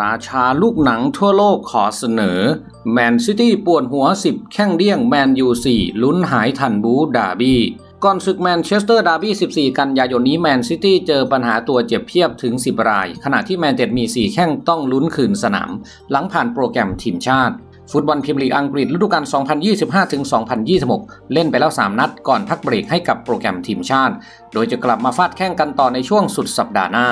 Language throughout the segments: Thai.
ราชาลูกหนังทั่วโลกขอเสนอ แมนซิตี้ปวดหัว 10 แข้งเดี่ยงแมนยู4ลุ้นหายทันบูดาบี้ก่อนศึกแมนเชสเตอร์ดาร์บี้ 14 กันยายนนี้แมนซิตี้เจอปัญหาตัวเจ็บเพียบถึง 10 ราย ขณะที่แมนเต็ดมี 4 แข้งต้องลุ้นคืนสนาม หลังผ่านโปรแกรมทีมชาติ ฟุตบอลพรีเมียร์ลีกอังกฤษฤดูกาล 2025-2026 เล่นไปแล้ว 3 นัดก่อนพักเบรกให้กับโปรแกรมทีมชาติ โดยจะกลับมาฟาดแข่งกันต่อในช่วงสุดสัปดาห์หน้า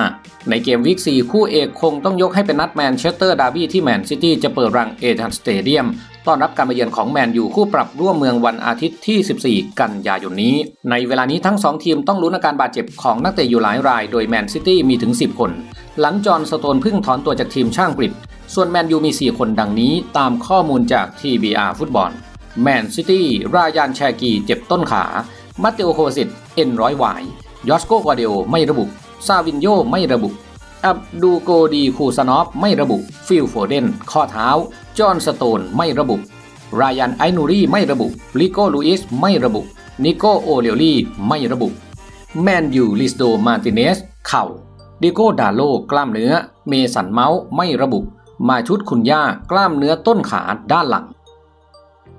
ในเกมวีค4คู่เอกคงต้องยกให้เป็นนัดแมนเชสเตอร์ดาร์บี้ที่แมนซิตี้จะเปิดรังเอทันสเตเดียมต้อนรับการมาเยือนของแมนยูคู่ปรับร่วมเมืองวันอาทิตย์ที่ 14 กันยายนนี้ ในเวลานี้ทั้ง 2 ทีมต้องลุ้นอาการบาดเจ็บของนักเตะอยู่หลายราย โดยแมนซิตี้มีถึง 10 คน หลังจอห์นสโตนเพิ่งถอนตัวจากทีมช่างกริด ส่วนแมนยูมี 4 คนดังนี้ตามข้อมูลจาก TBR ฟุตบอลแมนซิตี้ รายานแชกีเจ็บต้นขา มัตเตโอโคสิตเอ็นร้อยหวายยอสโกกวาเดโอไม่ระบุ ซาวินโยไม่ระบุ อับดูโกดีคูซานอฟไม่ระบุ ฟิลโฟเดน ข้อเท้า จอห์นสโตนไม่ระบุ รายานไอนูรีไม่ระบุ ลิโกลูอิสไม่ระบุ นิโกโอเลลี่ไม่ระบุ แมนยูลิสโดมาติเนส เข่า ดิโกดาโลกล้ามเนื้อ เมสันเมาส์ไม่ระบุ มาชุดคุณย่ากล้ามเนื้อต้นขาด้านหลัง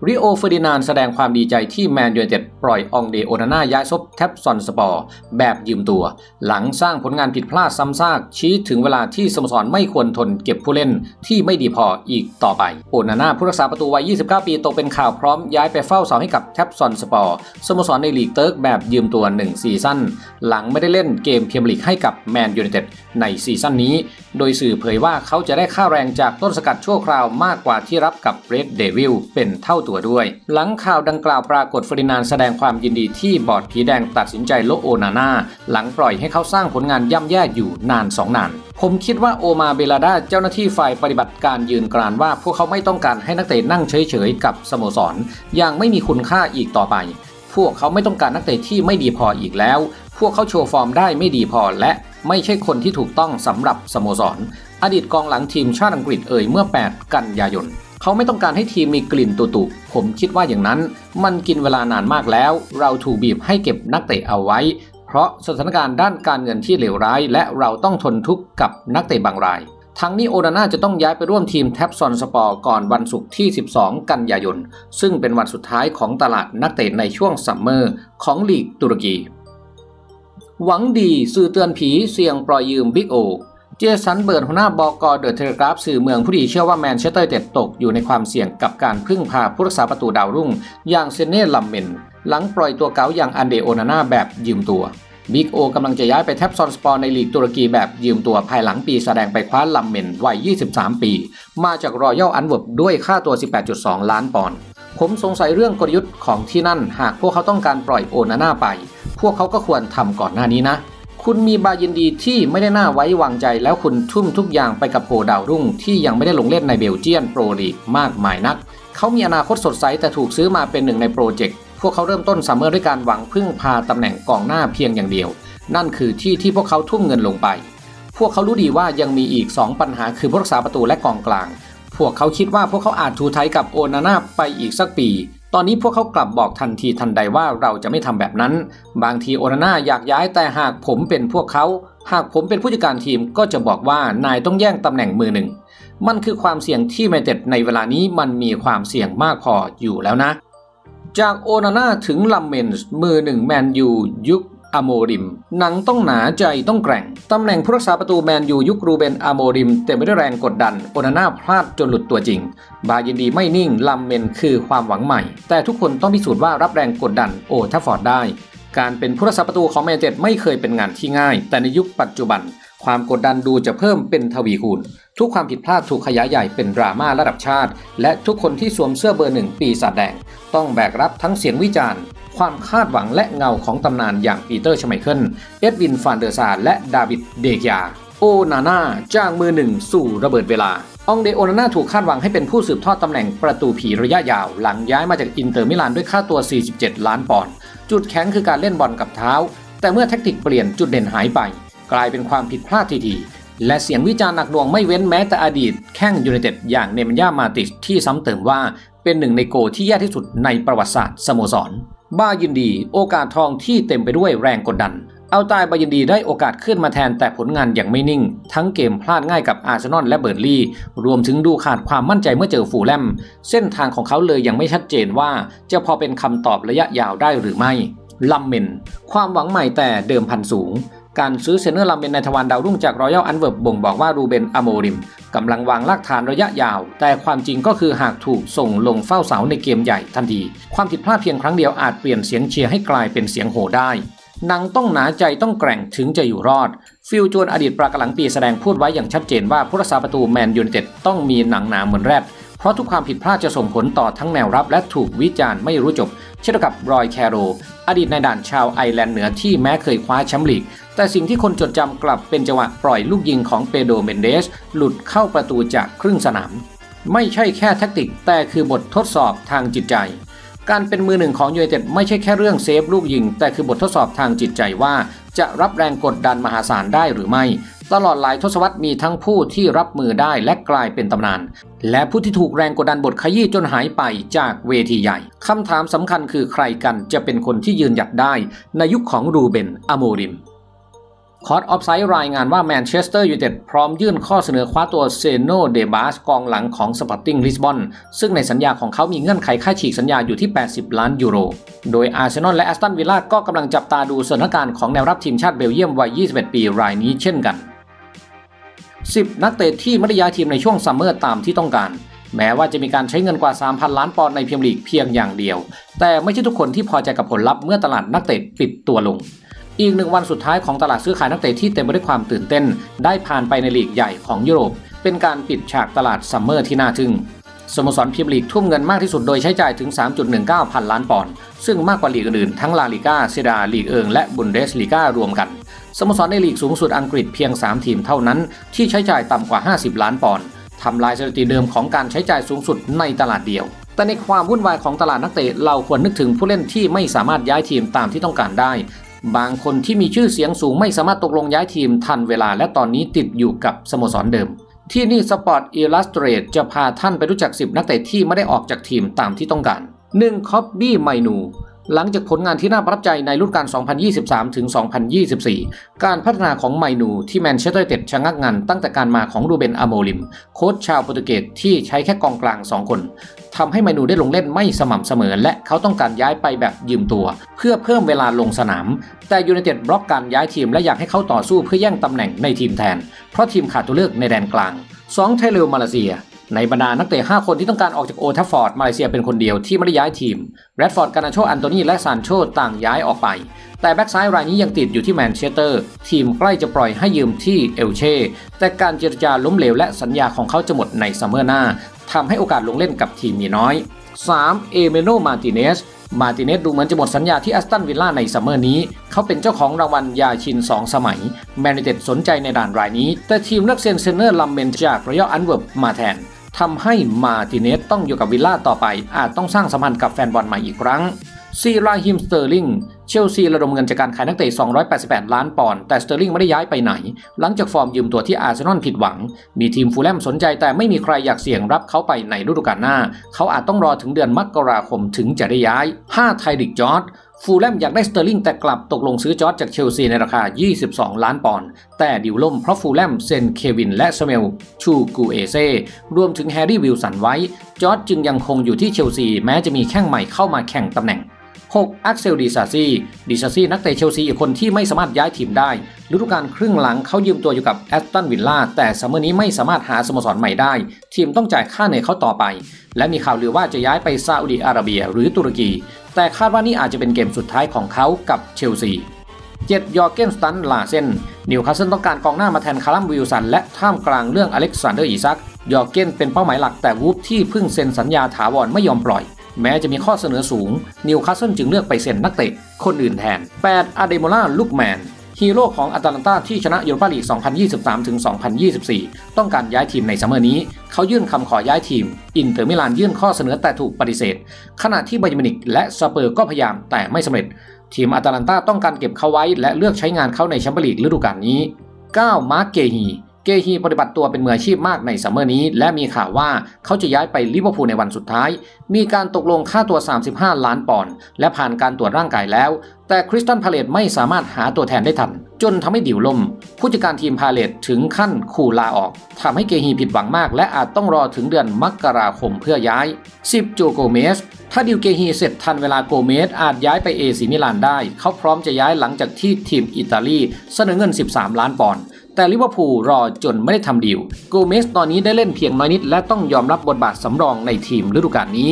ริโอเฟอร์ดินานแสดงความดีใจที่แมนยูเต็ดปล่อยองเดโอนาน่าย้ายซบแท็บซอนสปอร์ แบบยืมตัว หลังสร้างผลงานผิดพลาดซ้ำซาก ชี้ถึงเวลาที่สโมสรไม่ควรทนเก็บผู้เล่นที่ไม่ดีพออีกต่อไป โอนาน่าผู้รักษาประตูวัย 29 ปีตกเป็นข่าวพร้อมย้ายไปเฝ้าเสาให้กับแท็บซอนสปอร์สโมสรในลีกเติร์กแบบยืมตัว 1 ซีซั่นหลังไม่ได้เล่นเกมเพียมลีกให้กับแมนยูเต็ดในซีซั่นนี้ โดยสื่อเผยว่าเขาจะได้ค่าแรงจากต้นสกัดชั่วคราวมากกว่าที่รับกับเรดเดวิลเป็นเท่าตัวด้วย หลังข่าวดังกล่าวปรากฏฟรินานแสดงความยินดีที่บอร์ดผีแดงตัดสินใจโลโอนาน่าหลังปล่อยให้เขาสร้างผลงานย่ำแย่อยู่นานสองนานผมคิดว่าโอมาเบลาดาเจ้าหน้าที่ฝ่ายปฏิบัติการยืนกรานว่า พวกเขาไม่ต้องการให้นักเตะนั่งเฉยๆกับสโมสรอย่างไม่มีคุณค่าอีกต่อไป พวกเขาไม่ต้องการนักเตะที่ไม่ดีพออีกแล้ว พวกเขาโชว์ฟอร์มได้ไม่ดีพอและไม่ใช่คนที่ถูกต้องสำหรับสโมสรอดีตกองหลังทีมชาติอังกฤษเอ่ยเมื่อ 8 กันยายน เขาไม่ต้องการให้ทีมมีกลิ่นตุตุผมคิดว่าอย่างนั้น มันกินเวลานานมากแล้ว เราถูกบีบให้เก็บนักเตะเอาไว้ เพราะสถานการณ์ด้านการเงินที่เลวร้าย และเราต้องทนทุกข์กับนักเตะบางราย ทั้งนี้โอนาน่าจะต้องย้ายไปร่วมทีมแท็บซอนสปอร์ก่อนวันศุกร์ที่ 12 กันยายน ซึ่งเป็นวันสุดท้ายของตลาดนักเตะในช่วงซัมเมอร์ของลีกตุรกี หวังดีสื่อเตือนผีเสี่ยงปล่อยยืมบิ๊กโอ เจสันเบิร์ดหัวหน้าบอกอเดอะเทเลกราฟสื่อเมืองผู้ดีเชื่อว่าแมนเชสเตอร์เต็ดตกอยู่ในความเสี่ยงกับการพึ่งพาผู้รักษาประตูดาวรุ่ง อย่างเซเน่ลัมเมน หลังปล่อยตัวเก๋าอย่างอันเดโอนาน่าแบบยืมตัวบิ๊กโอกำลังจะย้ายไปแท็บซอนสปอร์ในลีกตุรกีแบบยืมตัวภายหลังปีแสดงไปคว้าลัมเมนวัย 23 ปี มาจากรอยัลอันเวิร์บด้วยค่าตัว 18.2 ล้านปอนด์ผมสงสัยเรื่องกลยุทธ์ของที่นั่น หากพวกเขาต้องการปล่อยโอนาน่าไป พวกเขาก็ควรทำก่อนหน้านี้นะ คุณมีบายินดีที่ไม่ได้น่าไว้วางใจ แล้วคุณทุ่มทุกอย่างไปกับโกดาวรุ่ง ที่ยังไม่ได้ลงเล่นในเบลเจียนโปรลีกมากมายนัก เขามีอนาคตสดใสแต่ถูกซื้อมาเป็นหนึ่งในโปรเจกต์ พวกเขาเริ่มต้นซัมเมอร์ด้วยการหวังพึ่งพาตำแหน่งกองหน้าเพียงอย่างเดียว นั่นคือที่ที่พวกเขาทุ่มเงินลงไป พวกเขารู้ดีว่ายังมีอีก 2 ปัญหาคือผู้รักษาประตูและกองกลาง พวกเขาคิดว่าพวกเขาอาจทูไทยกับโอนาน่าไปอีกสักปี ตอนนี้พวกเขากลับบอกทันทีทันใดว่าเราจะไม่ทำแบบนั้น บางทีโอนาน่าอยากย้ายแต่หากผมเป็นพวกเขา หากผมเป็นผู้จัดการทีมก็จะบอกว่านายต้องแย่งตำแหน่งมือหนึ่ง มันคือความเสี่ยงที่ไมเต็ดในเวลานี้มันมีความเสี่ยงมากพออยู่แล้วนะ จากโอนาน่าถึงลัมเมนส์มือหนึ่งแมนยูยุค อโมริม หนังต้องหนาใจต้องแกร่ง ตำแหน่งผู้รักษาประตูแมนยูยุครูเบนอโมริม เต็มไปด้วยแรงกดดัน โอนาน่าพลาดจนหลุดตัวจริง บายินดีไม่นิ่งลัมเมนคือความหวังใหม่ แต่ทุกคนต้องพิสูจน์ว่ารับแรงกดดันโอทัฟฟอร์ดได้ การเป็นผู้รักษาประตูของแมนเต็ดไม่เคยเป็นงานที่ง่าย แต่ในยุคปัจจุบัน ความกดดันดูจะเพิ่มเป็นทวีคูณทุกความผิดพลาดถูกขยายใหญ่เป็นดราม่าระดับชาติ และทุกคนที่สวมเสื้อเบอร์หนึ่งปีศาจแดง ต้องแบกรับทั้งเสียงวิจารณ์ ความคาดหวังและเงาของตำนานอย่างปีเตอร์ชไมเคิล เอ็ดวินฟานเดอร์ซาและดาวิดเดกยา โอนาน่าจ้างมือหนึ่งสู่ระเบิดเวลาองเดโอนาน่าถูกคาดหวังให้เป็นผู้สืบทอดตำแหน่งประตูผีระยะยาว หลังย้ายมาจากอินเตอร์มิลานด้วยค่าตัว 47 ล้านปอนด์จุดแข็งคือการเล่นบอลกับเท้า แต่เมื่อแท็กติกเปลี่ยนจุดเด่นหายไป กลายเป็นความผิดพลาดทีดีและเสียงวิจารณ์หนักหน่วงไม่เว้นแม้แต่อดีต แข้งยูไนเต็ดอย่างเนมันยามาติชที่ซ้ำเติมว่าเป็นหนึ่งในโกที่แย่ที่สุดในประวัติศาสตร์สโมสร บายินดีโอกาสทองที่เต็มไปด้วยแรงกดดัน เอาตายบายินดีได้โอกาสขึ้นมาแทนแต่ผลงานยังไม่นิ่ง ทั้งเกมพลาดง่ายกับอาร์เซนอลและเบิร์นลีย์รวมถึงดูขาดความมั่นใจเมื่อเจอฟูแลม เส้นทางของเขาเลยยังไม่ชัดเจนว่า จะพอเป็นคำตอบระยะยาวได้หรือไม่ลัมเมน ความหวังใหม่แต่เดิมพันสูง การซื้อเซนเนอร์ลัมเมนในทวารดาวรุ่งจากรอยัลอันเวิร์บบ่งบอกว่ารูเบนอโมริมกำลังวางรากฐานระยะยาว แต่ความจริงก็คือหากถูกส่งลงเฝ้าเสาในเกมใหญ่ทันที ความผิดพลาดเพียงครั้งเดียวอาจเปลี่ยนเสียงเชียร์ให้กลายเป็นเสียงโห่ได้หนังต้องหนาใจต้องแกร่งถึงจะอยู่รอด ฟิลจวนอดีตปรากหลังปีแสดงพูดไว้อย่างชัดเจนว่าผู้รักษาประตูแมนยูไนเต็ดต้องมีหนังหนาเหมือนแรด เพราะทุกความผิดพลาดจะส่งผลต่อทั้งแนวรับและถูกวิจารณ์ไม่รู้จบ เช่นกับรอยแคโร อดีตนายด่านชาวไอร์แลนด์เหนือที่แม้เคยคว้าแชมป์ลีก แต่สิ่งที่คนจดจำกลับเป็นจังหวะปล่อยลูกยิงของเปโดเมนเดส หลุดเข้าประตูจากครึ่งสนาม ไม่ใช่แค่แท็กติก แต่คือบททดสอบทางจิตใจ การเป็นมือหนึ่งของยูไนเต็ดไม่ใช่แค่เรื่องเซฟลูกยิง แต่คือบททดสอบทางจิตใจว่าจะรับแรงกดดันมหาศาลได้หรือไม่ ตลอดหลายทศวรรษมีทั้งผู้ที่รับมือได้และกลายเป็นตำนาน และผู้ที่ถูกแรงกดดันบทขยี้จนหายไปจากเวทีใหญ่คำถามสำคัญคือใครกันจะเป็นคนที่ยืนหยัดได้ในยุคของรูเบนอโมริมคอร์ดออฟไซด์รายงานว่าแมนเชสเตอร์ยูไนเต็ดพร้อมยื่นข้อเสนอคว้าตัวเซโนเดบาสกองหลังของสปอร์ติ้งลิสบอนซึ่งในสัญญาของเขามีเงื่อนไขค่าฉีกสัญญาอยู่ที่ 80 ล้านยูโร โดยอาร์เซนอลและแอสตันวิลล่าก็กำลังจับตาดูสถานการณ์ของแนวรับทีมชาติเบลเยียมวัย 21 ปีรายนี้เช่นกัน 10 นักเตะที่ไม่ได้ย้ายทีมในช่วงซัมเมอร์ตามที่ต้องการ แม้ว่าจะมีการใช้เงินกว่า 3,000 ล้านปอนด์ในพรีเมียร์ลีกเพียงอย่างเดียว แต่ไม่ใช่ทุกคนที่พอใจกับผลลัพธ์เมื่อตลาดนักเตะปิดตัวลง อีกหนึ่งวันสุดท้ายของตลาดซื้อขายนักเตะที่เต็มไปด้วยความตื่นเต้น ได้ผ่านไปในลีกใหญ่ของยุโรป เป็นการปิดฉากตลาดซัมเมอร์ที่น่าทึ่งสโมสรพรีเมียร์ลีกทุ่มเงินมากที่สุดโดยใช้จ่ายถึง 3.19 พันล้านปอนด์ ซึ่งมากกว่าลีกอื่นๆทั้งลาลิก้าเซดาลีกเอิงและบุนเดสลีการวมกัน สโมสรในลีกสูงสุดอังกฤษเพียง 3 ทีมเท่านั้น ที่ใช้จ่ายต่ำกว่า 50 ล้านปอนด์ทำลายสถิติเดิมของการใช้จ่ายสูงสุดในตลาดเดียว แต่ในความวุ่นวายของตลาดนักเตะเราควรนึกถึงผู้เล่นที่ไม่สามารถย้ายทีมตามที่ต้องการได้ บางคนที่มีชื่อเสียงสูงไม่สามารถตกลงย้ายทีมทันเวลาและตอนนี้ติดอยู่กับสโมสรเดิม ที่นี่สปอร์ตอิลลัสเตรตจะพาท่านไปรู้จัก 10 นักเตะที่ไม่ได้ออกจากทีมตามที่ต้องการ 1. คอบบี้ไมนู หลังจากผลงานที่น่าประทับใจในรุ่นการ 2023 ถึง 2024 การพัฒนาของไมนูที่แมนเชสเตอร์เต็ดชะงักงันตั้งแต่การมาของรูเบนอโมลิม โค้ชชาวโปรตุเกสที่ใช้แค่กองกลาง 2 คนทำให้ไมนูได้ลงเล่นไม่สม่ำเสมอ และเขาต้องการย้ายไปแบบยืมตัว เพื่อเพิ่มเวลาลงสนาม แต่ยูไนเต็ดบล็อกการย้ายทีมและอยากให้เขาต่อสู้เพื่อแย่งตำแหน่งในทีมแทน เพราะทีมขาดตัวเลือกในแดนกลาง 2. เทเลมาเลเซีย ในบรรดานักเตะ 5 คนที่ต้องการออกจากโอทัฟฟอร์ดมาเลเซียเป็นคนเดียวที่ไม่ได้ย้ายทีมแรดฟอร์ด กานาโช อันโตนี และซานโชต่างย้ายออกไป แต่แบ็กซ้ายรายนี้ยังติดอยู่ที่แมนเชสเตอร์ ทีมใกล้จะปล่อยให้ยืมที่เอลเช่ แต่การเจรจาล้มเหลวและสัญญาของเขาจะหมดในซัมเมอร์หน้าทำให้โอกาสลงเล่นกับทีมมีน้อย 3. เอเมโน มาติเนส มาติเนสดูเหมือนจะหมดสัญญาที่แอสตันวิลล่าในซัมเมอร์นี้ เขาเป็นเจ้าของรางวัลยาชิน 2 สมัย แมนยูไนเต็ดสนใจในด่านรายนี้ แต่ทีมเลือกเซนเซเนอร์ลัมเมนจากรอยัลอันเวิร์บมาแทน ทำให้มาติเนสต้องอยู่กับวิลล่าต่อไป อาจต้องสร้างสัมพันธ์กับแฟนบอลใหม่อีกครั้งซีราฮิมสเตอร์ลิงเชลซีระดมเงินจากการขายนักเตะ 288 ล้านปอนด์แต่สเตอร์ลิงไม่ได้ย้ายไปไหน หลังจากฟอร์มยืมตัวที่อาร์เซนอลผิดหวัง มีทีมฟูลแลมสนใจแต่ไม่มีใครอยากเสี่ยงรับเขาไปในฤดูกาลหน้า เขาอาจต้องรอถึงเดือนมกราคมถึงจะได้ย้าย 5 ไทริกจอร์ด ฟูลแลมอยากได้สเตอร์ลิงแต่กลับตกลงซื้อจอร์ดจากเชลซีในราคา 22 ล้านปอนด์แต่ดิวล่มเพราะฟูลแลมเซ็นเควินและสเมลชูกูเอเซรวมถึงแฮร์รี่วิลสันไว้ จอร์ดจึงยังคงอยู่ที่เชลซีแม้จะมีแข้งใหม่เข้ามาแข่งตำแหน่ง 6. อักเซลดิซาซีดิซาซีนักเตะเชลซีอีกคนที่ไม่สามารถย้ายทีมได้ฤดูกาลครึ่งหลังเขายืมตัวอยู่กับแอสตันวิลล่าแต่ซัมเมอร์นี้ไม่สามารถหาสโมสรใหม่ได้ ทีมต้องจ่ายค่าเหนื่อยเขาต่อไป และมีข่าวลือว่าจะย้ายไปซาอุดิอาระเบีย หรือตุรกี แต่คาดว่านี่อาจจะเป็นเกมสุดท้ายของเขากับเชลซี 7. ยอร์เกนสตันลาเซนนิวคาสเซิลต้องการกองหน้ามาแทนคารัมวิลสันและท่ามกลางเรื่องอเล็กซานเดอร์อิซักยอร์เกนเป็นเป้าหมายหลักแต่วูฟที่เพิ่งเซ็นสัญญาถาวรไม่ยอมปล่อย แม้จะมีข้อเสนอสูง นิวคาสเซิลจึงเลือกไปเซ็นนักเตะ คนอื่นแทน 8. อาเดโมล่าลูกแมนฮีโร่ของอาตาลันตาที่ชนะยูโรปาลีก 2023ถึง2024 ต้องการย้ายทีมในซัมเมอร์นี้ เขายื่นคำขอย้ายทีม อินเตอร์มิลานยื่นข้อเสนอแต่ถูกปฏิเสธ ขณะที่ไบยมินิกและสเปอร์ก็พยายามแต่ไม่สำเร็จ ทีมอาตาลันตาต้องการเก็บเขาไว้ และเลือกใช้งานเขาในแชมเปี้ยนลีกฤดูกาลนี้ 9. มาร์กเกฮี เกฮีปฏิบัติตัวเป็นมืออาชีพมากในซัมเมอร์นี้ และมีข่าวว่าเขาจะย้ายไปลิเวอร์พูลในวันสุดท้าย มีการตกลงค่าตัว 35 ล้านปอนด์และผ่านการตรวจร่างกายแล้วแต่คริสตันพาเลตไม่สามารถหาตัวแทนได้ทัน จนทำให้ดิวล่มผู้จัดการทีมพาเลตถึงขั้นขู่ลาออกทำให้เกฮีผิดหวังมาก และอาจต้องรอถึงเดือนมกราคมเพื่อย้าย 10 โจโกเมส ถ้าดิวเกฮีเสร็จทันเวลาโกเมส อาจย้ายไปเอซิมิลานได้ เขาพร้อมจะย้ายหลังจากที่ทีมอิตาลีเสนอเงิน 13 ล้านปอนด์แต่ลิเวอร์พูลรอจนไม่ได้ทำดีลโกเมสตอนนี้ได้เล่นเพียงน้อยนิด และต้องยอมรับบทบาทสำรองในทีมฤดูกาลนี้